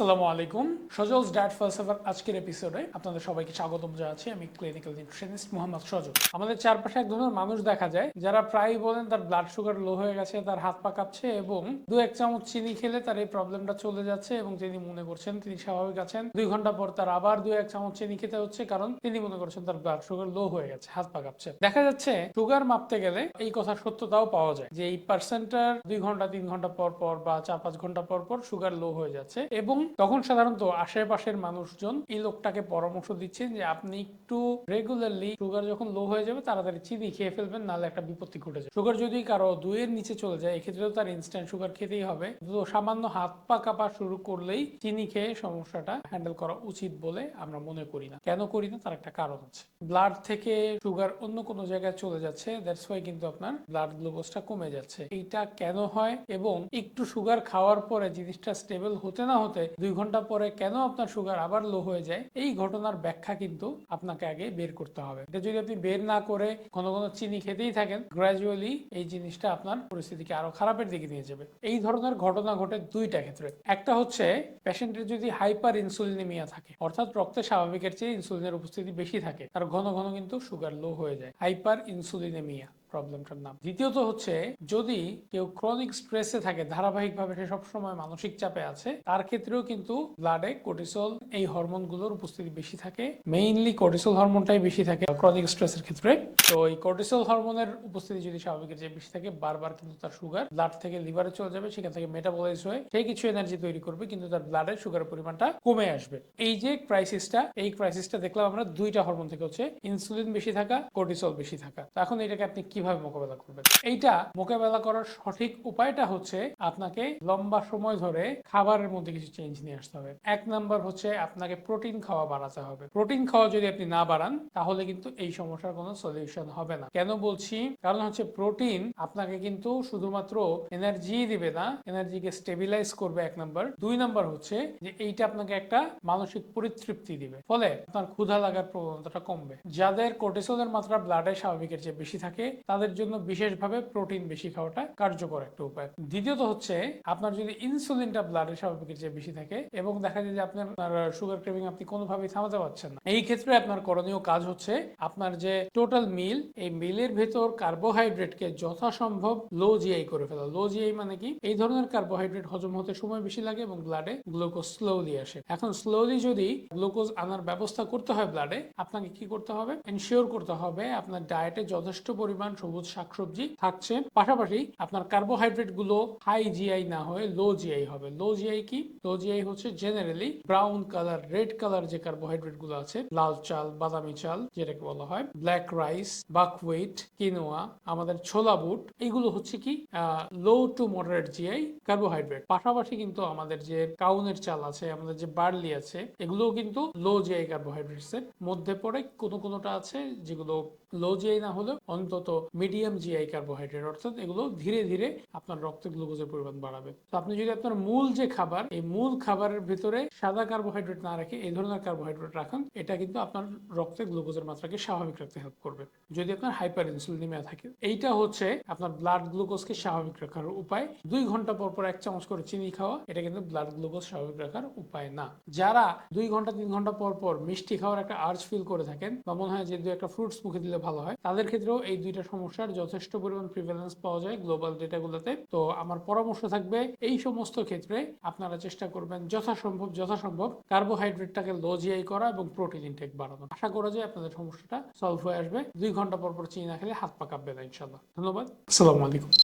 আসসালামু আলাইকুম। সজলস ডায়েট ফলসেফার আজকের এপিসোডে আপনাদের সবাইকে স্বাগতম জানাচ্ছি। আমি ক্লিনিক্যাল নিউট্রিশনিস্ট মোহাম্মদ সজল। আমাদের চারপাশে এক ধরনের মানুষ দেখা যায়, যারা প্রায় বলেন তার ব্লাড সুগার লো হয়ে গেছে, তার হাত পা কাঁপছে এবং দু এক চামচ চিনি খেলে তার এই প্রবলেমটা চলে যাচ্ছে এবং তিনি মনে করছেন তিনি স্বাভাবিক আছেন। দুই ঘণ্টা পর তার আবার দু এক চামচ চিনি খেতে হচ্ছে কারণ তিনি মনে করছেন তার ব্লাড সুগার লো হয়ে গেছে, হাত পা কাঁপছে। দেখা যাচ্ছে সুগার মাপতে গেলে এই কথার সত্যতাও পাওয়া যায় যে এই পার্সেন্টার দুই ঘণ্টা, তিন ঘণ্টা পর পর বা চার পাঁচ ঘণ্টা পর পর সুগার লো হয়ে যাচ্ছে এবং তখন সাধারণত আশেপাশের মানুষজন এই লোকটাকে পরামর্শ দিচ্ছেন যে আপনি একটু রেগুলারলি সুগার যখন লো হয়ে যাবে, তাড়াতাড়ি চিনি খেয়ে ফেলবেন, নাহলে একটা বিপত্তি ঘটে যায় সুগার যদি কারও দুইয়ের নিচে চলে যায়, এক্ষেত্রেও তার ইনস্ট্যান্ট সুগার খেতেই হবে। তো সামান্য হাত পা কাঁপা শুরু করলেই চিনি খেয়ে সমস্যাটা হ্যান্ডেল করা উচিত বলে আমরা মনে করি না। কেন করি না? তার একটা কারণ আছে। ব্লাড থেকে সুগার অন্য কোনো জায়গায় চলে যাচ্ছে দ্যাটস ওয়াই কিন্তু আপনার ব্লাড গ্লুকোজটা কমে যাচ্ছে। এইটা কেন হয়? এবং একটু সুগার খাওয়ার পরে জিনিসটা স্টেবল হতে না হতে দুই ঘণ্টা পরে কেন আপনার সুগার আবার লো হয়ে যায়, এই ঘটনার ব্যাখ্যা কিন্তু আপনাকে আগে বের করতে হবে। এটা যদি আপনি বের না করে ঘন ঘন চিনি খেতেই থাকেন গ্রাজুয়ালি এই জিনিসটা আপনার পরিস্থিতিকে আরও খারাপের দিকে নিয়ে যাবে। এই ধরনের ঘটনা ঘটে দুইটা ক্ষেত্রে। একটা হচ্ছে পেশেন্টের যদি হাইপার ইনসুলিনিমিয়া থাকে, অর্থাৎ রক্তে স্বাভাবিকের চেয়ে ইনসুলিনের উপস্থিতি বেশি থাকে, তার ঘন ঘন কিন্তু সুগার লো হয়ে যায়। হাইপার ইনসুলিনেমিয়া প্রবলেমটার নাম। দ্বিতীয়ত হচ্ছে, যদি কেউ ক্রনিক স্ট্রেসে থাকে, ধারাবাহিকভাবে সে সবসময় মানসিক চাপে আছে, তার ক্ষেত্রেও কিন্তু ব্লাডে কোর্টিসল এই হরমোনগুলোর উপস্থিতি বেশি থাকে। মেইনলি কোর্টিসল হরমোনটাই বেশি থাকে ক্রনিক স্ট্রেসের ক্ষেত্রে। তো এই কোর্টিসল হরমোনের উপস্থিতি যদি স্বাভাবিকের চেয়ে বেশি থাকে, বারবার কিন্তু তার সুগার ব্লাড থেকে লিভারে চলে যাবে, সেখান থেকে মেটাবলাইজ হয়ে সেই কিছু এনার্জি তৈরি করবে, কিন্তু তার ব্লাডের সুগারের পরিমাণটা কমে আসবে। এই যে ক্রাইসিসটা এই ক্রাইসিসটা দেখলাম আমরা দুইটা হরমোন থেকে হচ্ছে ইনসুলিন বেশি থাকা কোর্টিসল বেশি থাকা। এখন এটাকে আপনি কীভাবে মোকাবেলা করবেন? এইটা মোকাবেলা করার সঠিক উপায়টা হচ্ছে আপনাকে লম্বা সময় ধরে খাবারের মধ্যে কিছু চেঞ্জ নিয়ে আসতে হবে। এক নাম্বার হচ্ছে আপনাকে প্রোটিন খাওয়া বাড়াতে হবে। প্রোটিন খাওয়া যদি আপনি না বাড়ান, তাহলে কিন্তু এই সমস্যার কোনো সলিউশন হবে না। কেন বলছি? কারণ হচ্ছে প্রোটিন আপনাকে কিন্তু শুধুমাত্র এনার্জি দিবে না এনার্জিকে স্টেবিলাইজ করবে এক নাম্বার। দুই নাম্বার হচ্ছে যে এইটা আপনাকে একটা মানসিক পরিতৃপ্তি দিবে। ফলে আপনার ক্ষুধা লাগার প্রবণতাটা কমবে। যাদের কোর্টিসলের মাত্রা ব্লাডে স্বাভাবিকের চেয়ে বেশি থাকে তাদের জন্য বিশেষভাবে প্রোটিন বেশি খাওয়াটা কার্যকর একটা উপায়। দ্বিতীয়ত হচ্ছে, আপনার যদি ইনসুলিনটা ব্লাডে স্বাভাবিকের চেয়ে বেশি থাকে এবং দেখা যায় যে আপনার সুগার ক্রেভিং আপনি কোনোভাবেই থামাতে পারছেন না। এই ক্ষেত্রে আপনার করণীয় কাজ হচ্ছে, আপনার যে টোটাল মিল এই মিলের ভেতর কার্বোহাইড্রেটকে যথাসম্ভব লো জিআই করে ফেলা। লো জিআই মানে কি? এই ধরনের কার্বোহাইড্রেট হজম হতে সময় বেশি লাগে এবং ব্লাডে গ্লুকোজ স্লোলি আসে। এখন স্লোলি যদি গ্লুকোজ আনার ব্যবস্থা করতে হয় ব্লাডে আপনাকে কি করতে হবে? এনশিওর করতে হবে আপনার ডায়েটে যথেষ্ট পরিমাণ সবুজ শাকসবজি থাকছে। পাশাপাশি আপনার কার্বোহাইড্রেটগুলো হাই জিআই না হয়ে লো জিআই হবে। লো জিআই কি? লো জিআই হচ্ছে generally brown colour red colour যে কার্বোহাইড্রেটগুলো আছে, লাল চাল, বাদামি চাল যেটাকে বলা হয় ব্ল্যাক রাইস বাকওয়েট কিনোয়া আমাদের ছোলা বুট, এগুলো হচ্ছে কি low to moderate GI carbohydrate পাশাপাশি কিন্তু আমাদের যে কাউনের চাল আছে, আমাদের যে বার্লি আছে, এগুলোও কিন্তু লো জিআই কার্বোহাইড্রেটস এর মধ্যে পড়ে। কোনো কোনোটা আছে যেগুলো লো জিআই না হলেও অন্তত মিডিয়াম জিআই কার্বোহাইড্রেট অর্থাৎ এগুলো ধীরে ধীরে আপনার রক্তে গ্লুকোজের পরিমাণ বাড়াবে। তো আপনি যদি আপনার মূল যে খাবার, এই মূল খাবারের ভিতরে সাদা কার্বোহাইড্রেট না রাখে এই ধরনের কার্বোহাইড্রেট রাখেন, এটা কিন্তু আপনার রক্তে গ্লুকোজের মাত্রাকে স্বাভাবিক রাখতে হেল্প করবে। যদি আপনার হাইপার ইনসুলিনিমিয়া থাকে, এইটা হচ্ছে আপনার ব্লাড গ্লুকোজকে স্বাভাবিক রাখার উপায়। দুই ঘণ্টা পর পর এক চামচ করে চিনি খাওয়া, এটা কিন্তু ব্লাড গ্লুকোজ স্বাভাবিক রাখার উপায় না। যারা দুই ঘণ্টা, তিন ঘণ্টা পর পর মিষ্টি খাওয়ার একটা আর্জ ফিল করে থাকেন, বা মনে হয় যে দু একটা ফ্রুটস মুখে দিলে ভালো হয়, তাদের ক্ষেত্রেও এই দুইটা সমস্যার যথেষ্ট পরিমাণ প্রিভেলেন্স পাওয়া যায় গ্লোবাল ডেটাগুলোতে তো আমার পরামর্শ থাকবে, এই সমস্ত ক্ষেত্রে আপনারা চেষ্টা করবেন যথাসম্ভব যথাসম্ভব কার্বোহাইড্রেটটাকে লো জিআই করা এবং প্রোটিন ইনটেক বাড়ানো। আশা করা যায় আপনাদের সমস্যাটা সলভ হয়ে আসবে। দুই ঘণ্টা পর পর চিনি না খেলে হাত পা কাঁপবে না ইনশাল্লাহ ধন্যবাদ। আসসালামু আলাইকুম।